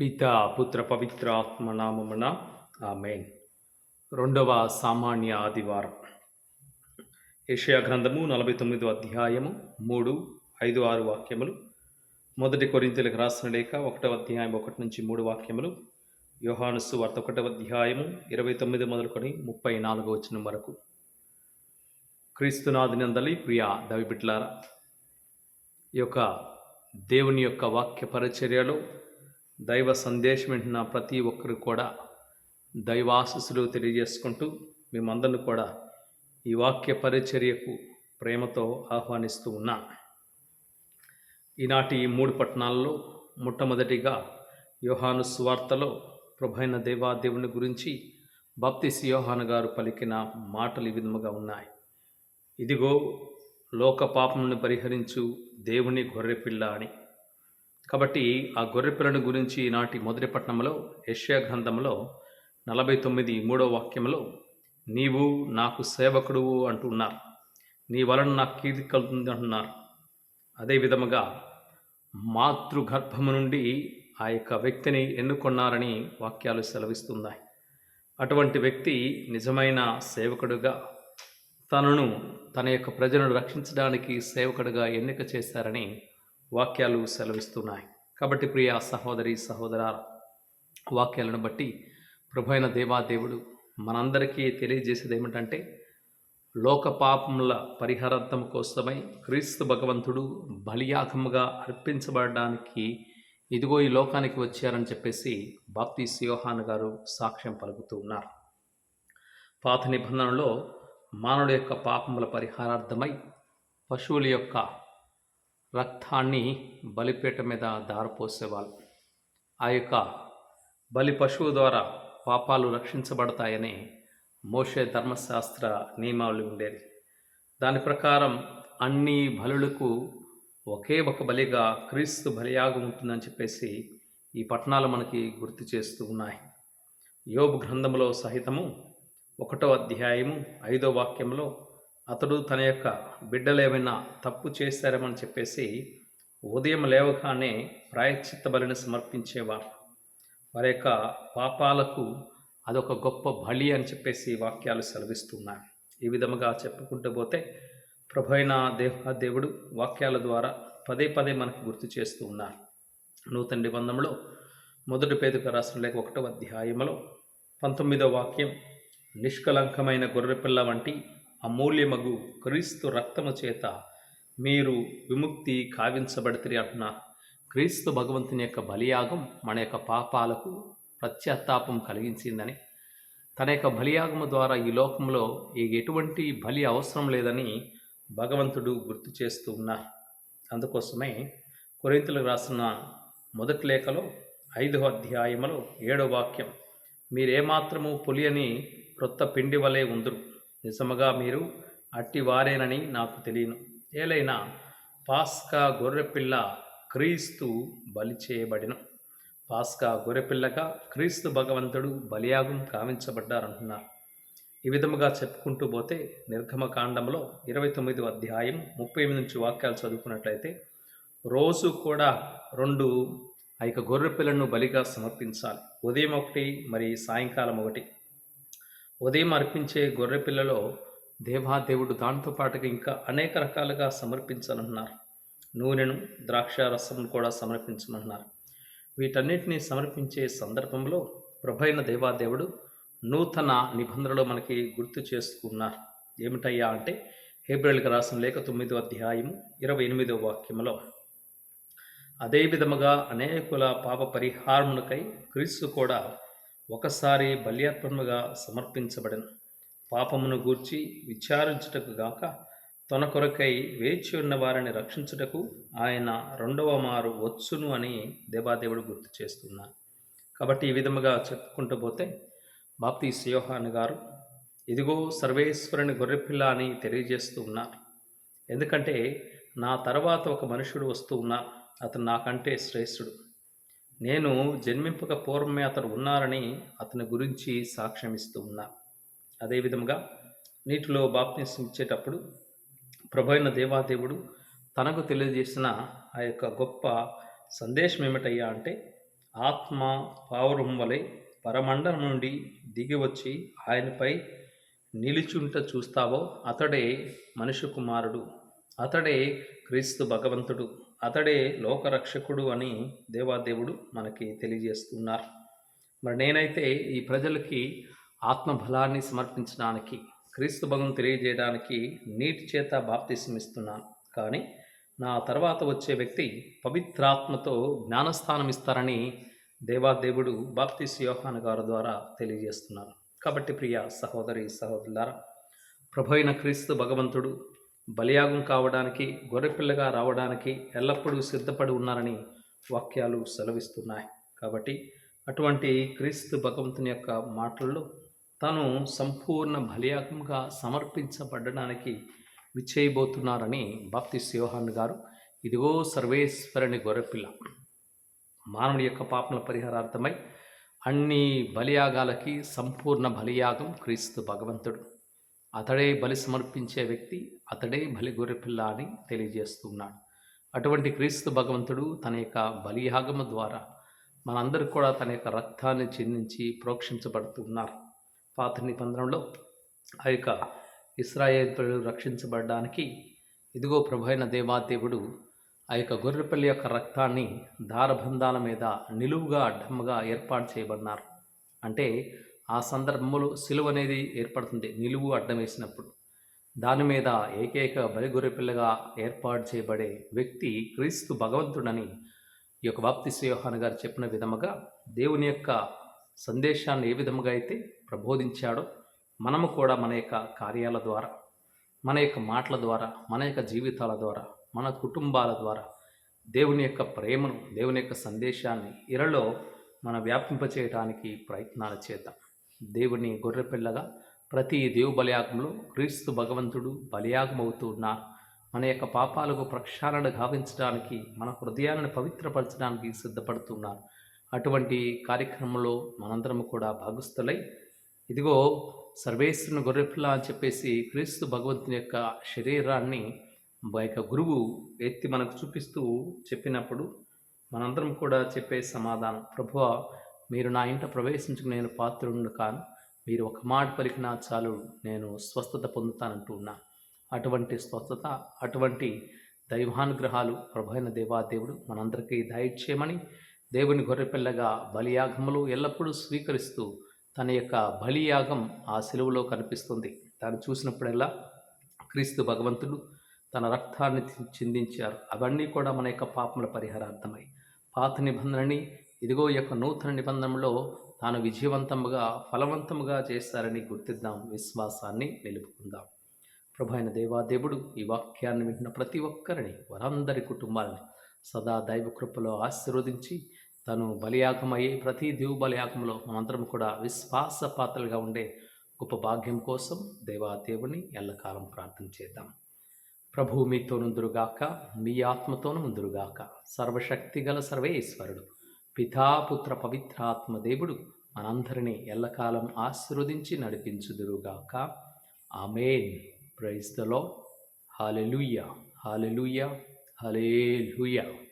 పిత పుత్ర పవిత్ర ఆత్మ నామమున ఆమెన్. రెండవ సామాన్య ఆదివారం. ఏషియా గ్రంథము నలభై తొమ్మిదో అధ్యాయము మూడు ఐదు ఆరు వాక్యములు. మొదటి కొరింతలకు రాసిన లేఖ ఒకటవ అధ్యాయం ఒకటి నుంచి మూడు వాక్యములు. యోహాను వార్త ఒకటవ అధ్యాయము ఇరవై తొమ్మిది మొదలుకొని ముప్పై నాలుగు వచ్చిన వరకు. క్రీస్తునాథినందలి ప్రియ దవిబిట్లారా ఈ యొక్క దేవుని యొక్క వాక్య పరిచర్యలో దైవ సందేశం వింటున్న ప్రతి ఒక్కరు కూడా దైవాశస్సులు తెలియజేసుకుంటూ మేమందరిని కూడా ఈ వాక్య పరిచర్యకు ప్రేమతో ఆహ్వానిస్తూ ఉన్నా. ఈనాటి ఈ మూడు పట్టణాల్లో మొట్టమొదటిగా యోహాను స్వార్తలో ప్రభైన దేవాదేవుని గురించి బాప్తిసి యోహాను గారు పలికిన మాటలు ఈ విధముగా ఉన్నాయి. ఇదిగో లోక పాపమును పరిహరించు దేవుని గొర్రెపిల్ల అని. కాబట్టి ఆ గొర్రెపిల్లను గురించి నాటి మొదటి పట్టణంలో యష్యా గ్రంథంలో నలభై తొమ్మిది మూడో వాక్యంలో నీవు నాకు సేవకుడువు అంటున్నారు నీ వలన నాకు కీర్తి కలుగుతుంది అంటున్నారు. అదే విధముగా మాతృగర్భము నుండి ఆ యొక్క వ్యక్తిని ఎన్నుకొన్నారని వాక్యాలు సెలవిస్తున్నాయి. అటువంటి వ్యక్తి నిజమైన సేవకుడుగా తనను తన యొక్క ప్రజలను రక్షించడానికి సేవకుడుగా ఎన్నిక చేశారని వాక్యాలు సెలవిస్తున్నాయి. కాబట్టి ప్రియ సహోదరి సహోదర వాక్యాలను బట్టి ప్రభుైన దేవాదేవుడు మనందరికీ తెలియజేసేది ఏమిటంటే లోక పాపముల పరిహారార్థం కోసమై క్రీస్తు భగవంతుడు బలియాగముగా అర్పించబడడానికి ఇదిగో ఈ లోకానికి వచ్చారని చెప్పేసి బాప్తి సియోహాన్ గారు సాక్ష్యం పలుకుతూ ఉన్నారు. పాత నిబంధనలో మానవుడి యొక్క పాపముల పరిహారార్థమై పశువుల యొక్క రక్తాన్ని బలిపీట మీద దారపోసేవాళ్ళు. ఆ యొక్క బలి పశువు ద్వారా పాపాలు రక్షించబడతాయని మోషే ధర్మశాస్త్ర నియమావళి ఉండేది. దాని ప్రకారం అన్ని బలులకు ఒకే ఒక బలిగా క్రీస్తు బలియాగం ఉంటుందని చెప్పేసి ఈ పట్టణాలు మనకి గుర్తు చేస్తూ ఉన్నాయి. యోబు గ్రంథంలో సహితము ఒకటో అధ్యాయము ఐదో వాక్యంలో అతడు తన యొక్క బిడ్డలు ఏమైనా తప్పు చేశారేమని చెప్పేసి ఉదయం లేవగానే ప్రాయశ్చిత్త బలిని సమర్పించేవారు. వారి యొక్క పాపాలకు అదొక గొప్ప బలి అని చెప్పేసి వాక్యాలు సెలవిస్తున్నాయి. ఈ విధముగా చెప్పుకుంటూ పోతే ప్రభైన దేవ దేవుడు వాక్యాల ద్వారా పదే పదే మనకు గుర్తు చేస్తూ ఉన్నారు. నూతన నిబంధనలో మొదటి పేదక రాసిన లేక ఒకటవ అధ్యాయంలో పంతొమ్మిదో వాక్యం నిష్కలంకమైన గొర్రెపిల్ల వంటి అమూల్యమగు క్రీస్తు రక్తము చేత మీరు విముక్తి కావించబడితే అంటున్నారు క్రీస్తు భగవంతుని యొక్క బలియాగం మన యొక్క పాపాలకు ప్రత్యాత్తాపం కలిగించిందని తన యొక్క బలియాగము ద్వారా ఈ లోకంలో ఈ ఎటువంటి బలి అవసరం లేదని భగవంతుడు గుర్తు చేస్తూ ఉన్నారు. అందుకోసమే కొరింతలు రాసిన మొదటి లేఖలో ఐదవ అధ్యాయములో ఏడో వాక్యం మీరేమాత్రము పులియని క్రొత్త పిండి వలె ఉందరు. నిజముగా మీరు అట్టి వారేనని నాకు తెలియను. ఏలైనా పాస్కా గొర్రెపిల్ల క్రీస్తు బలి చేయబడిన. పాస్కా గొర్రెపిల్లగా క్రీస్తు భగవంతుడు బలియాగం కావించబడ్డారంటున్నారు. ఈ విధముగా చెప్పుకుంటూ పోతే నిర్గమకాండంలో ఇరవై తొమ్మిది అధ్యాయం ముప్పై ఎనిమిది నుంచి వాక్యాలు చదువుకున్నట్లయితే రోజు కూడా రెండు ఆ యొక్క గొర్రె పిల్లను బలిగా సమర్పించాలి. ఉదయం ఒకటి మరి సాయంకాలం ఒకటి. ఉదయం అర్పించే గొర్రె పిల్లలో దేవాదేవుడు దాంతో పాటుగా ఇంకా అనేక రకాలుగా సమర్పించాలన్నారు నూనెను ద్రాక్ష రసంను కూడా సమర్పించమన్నారు వీటన్నిటిని సమర్పించే సందర్భంలో ప్రభైన దేవాదేవుడు నూతన నిబంధనలు మనకి గుర్తు చేసుకున్నారు. ఏమిటయ్యా అంటే హేబ్రిల్కి రాసిన లేఖ తొమ్మిదో అధ్యాయము ఇరవై ఎనిమిదో వాక్యములో అదే విధముగా అనేకుల పాప పరిహారమునకై క్రీస్తు కూడా ఒకసారి బల్యార్పణముగా సమర్పించబడిన పాపమును గూర్చి విచారించుటకు గాక తన కొరకై వేచి ఉన్న వారిని రక్షించుటకు ఆయన రెండవ మారు వచ్చును అని దేవాదేవుడు గుర్తు చేస్తున్నారు కాబట్టి ఈ విధముగా చెప్పుకుంటూ పోతే బాప్తి సియోహాన్ గారు ఇదిగో సర్వేశ్వరుని గొర్రెపిల్ల అని తెలియజేస్తూ ఉన్నారు. ఎందుకంటే నా తర్వాత ఒక మనుషుడు వస్తూ ఉన్నా అతను నాకంటే శ్రేష్ఠుడు. నేను జన్మింపక పూర్వమే అతడు ఉన్నారని అతని గురించి సాక్ష్యమిస్తూ ఉన్నా. అదేవిధముగా నీటిలో బాప్తిసం ఇచ్చేటప్పుడు ప్రభైన దేవాదేవుడు తనకు తెలియజేసిన ఆ యొక్క గొప్ప సందేశం ఏమిటయ్యా అంటే ఆత్మ పావురం వలె పరమండలం నుండి దిగి వచ్చి ఆయనపై నిలిచుంట చూస్తావో అతడే మనుష్య కుమారుడు. అతడే క్రీస్తు భగవంతుడు అతడే లోకరక్షకుడు అని దేవాదేవుడు మనకి తెలియజేస్తున్నారు. మరి నేనైతే ఈ ప్రజలకి ఆత్మబలాన్ని సమర్పించడానికి క్రీస్తు భగం తెలియజేయడానికి నీటి చేత బాప్తిసం ఇస్తున్నాను కానీ నా తర్వాత వచ్చే వ్యక్తి పవిత్రాత్మతో జ్ఞానస్థానం ఇస్తారని దేవాదేవుడు బాప్తిస్ యోహాన్ గారి ద్వారా తెలియజేస్తున్నారు. కాబట్టి ప్రియ సహోదరి సహోదరులారా ప్రభు అయిన క్రీస్తు భగవంతుడు బలియాగం కావడానికి గొర్రెపిల్లగా రావడానికి ఎల్లప్పుడూ సిద్ధపడి ఉన్నారని వాక్యాలు సెలవిస్తున్నాయి. కాబట్టి అటువంటి క్రీస్తు భగవంతుని యొక్క మాటల్లో తాను సంపూర్ణ బలియాగంగా సమర్పించబడడానికి విచ్చేయబోతున్నారని బాప్తి యోహాన్ గారు ఇదిగో సర్వేశ్వరుని గొర్రెపిల్ల. మానవుడి యొక్క పాపల పరిహారార్థమై అన్ని బలియాగాలకి సంపూర్ణ బలియాగం క్రీస్తు భగవంతుడు. అతడే బలి సమర్పించే వ్యక్తి అతడే బలి గొర్రెపిల్ల అని తెలియజేస్తున్నాడు. అటువంటి క్రీస్తు భగవంతుడు తన యొక్క బలియాగము ద్వారా మనందరూ కూడా తన యొక్క రక్తాన్ని చిందించి ప్రోక్షించబడుతున్నారు. పాత నిబంధనలో ఆ యొక్క ఇస్రాయేల్ ప్రజలు రక్షించబడడానికి ఇదిగో ప్రభైన దేవాదేవుడు ఆ యొక్క గొర్రెపల్లి యొక్క రక్తాన్ని దారబంధాల మీద నిలువుగా అడ్డముగా ఏర్పాటు చేయబడినారు. అంటే ఆ సందర్భంలో సిలువ అనేది ఏర్పడుతుంది. నిలువు అడ్డం వేసినప్పుడు. దాని మీద ఏకైక బలిగొర్రెపిల్లగా ఏర్పాటు చేయబడే వ్యక్తి క్రీస్తు భగవంతుడని ఈ యొక్క వాప్తి శ్రీయోహాన్ గారు చెప్పిన విధముగా దేవుని యొక్క సందేశాన్ని ఏ విధముగా అయితే ప్రబోధించాడో మనము కూడా మన యొక్క కార్యాల ద్వారా మన యొక్క మాటల ద్వారా మన యొక్క జీవితాల ద్వారా మన కుటుంబాల ద్వారా దేవుని యొక్క ప్రేమను దేవుని యొక్క సందేశాన్ని ఇరలో మన వ్యాపింపచేయడానికి ప్రయత్నాలు చేద్దాం. దేవుని గొర్రెపిల్లగా ప్రతి దేవు బలియాగంలో క్రీస్తు భగవంతుడు బలియాగం ఉన్నారు మన యొక్క పాపాలకు ప్రక్షాళన గావించడానికి మన హృదయాలను పవిత్రపరచడానికి సిద్ధపడుతున్నారు అటువంటి కార్యక్రమంలో మనందరం కూడా భాగస్థులై ఇదిగో సర్వేశ్వరుని గొర్రెపిల్ల అని చెప్పేసి క్రీస్తు భగవంతుని యొక్క శరీరాన్ని యొక్క గురువు ఎత్తి మనకు చూపిస్తూ చెప్పినప్పుడు మనందరం కూడా చెప్పే సమాధానం ప్రభువ మీరు నా ఇంట ప్రవేశించుకు నేను పాత్రుడు కాను. మీరు ఒక మాట పలికినా చాలు నేను స్వస్థత పొందుతానంటూ ఉన్నా. అటువంటి స్వస్థత అటువంటి దైవానుగ్రహాలు ప్రభైన దేవాదేవుడు మనందరికీ దయచేయమని దేవుని గొర్రెపిల్లగా బలియాగములు ఎల్లప్పుడూ స్వీకరిస్తూ తన యొక్క బలియాగం ఆ సెలువులో కనిపిస్తుంది. దాన్ని చూసినప్పుడల్లా క్రీస్తు భగవంతుడు తన రక్తాన్ని చిందించారు. అవన్నీ కూడా మన యొక్క పాపముల పరిహారార్థమై. పాత నిబంధనని ఇదిగో యొక్క నూతన నిబంధనలో తాను విజయవంతముగా ఫలవంతముగా చేస్తారని గుర్తిద్దాం. విశ్వాసాన్ని నిలుపుకుందాం. ప్రభు అయిన దేవాదేవుడు ఈ వాక్యాన్ని వింటున్న ప్రతి ఒక్కరిని వారందరి కుటుంబాలని సదా దైవ కృపలో ఆశీర్వదించి తను బలియాగమయ్యే ప్రతి దేవు బలియాగంలో మనందరం కూడా విశ్వాస పాత్రలుగా ఉండే గొప్ప భాగ్యం కోసం దేవాదేవుని ఎల్లకాలం ప్రార్థన చేద్దాం. ప్రభు మీతోనుందురుగాక మీ ఆత్మతోనుందురుగాక. సర్వశక్తి గల సర్వేశ్వరుడు. పితాపుత్ర పవిత్రాత్మ దేవుడు మనందరినీ ఎల్లకాలం ఆశీర్వదించి నడిపించుదురుగాక. ఆమెన్. ప్రైస్తలో ద లో హాలెలుయ్య హాలెలుయ్య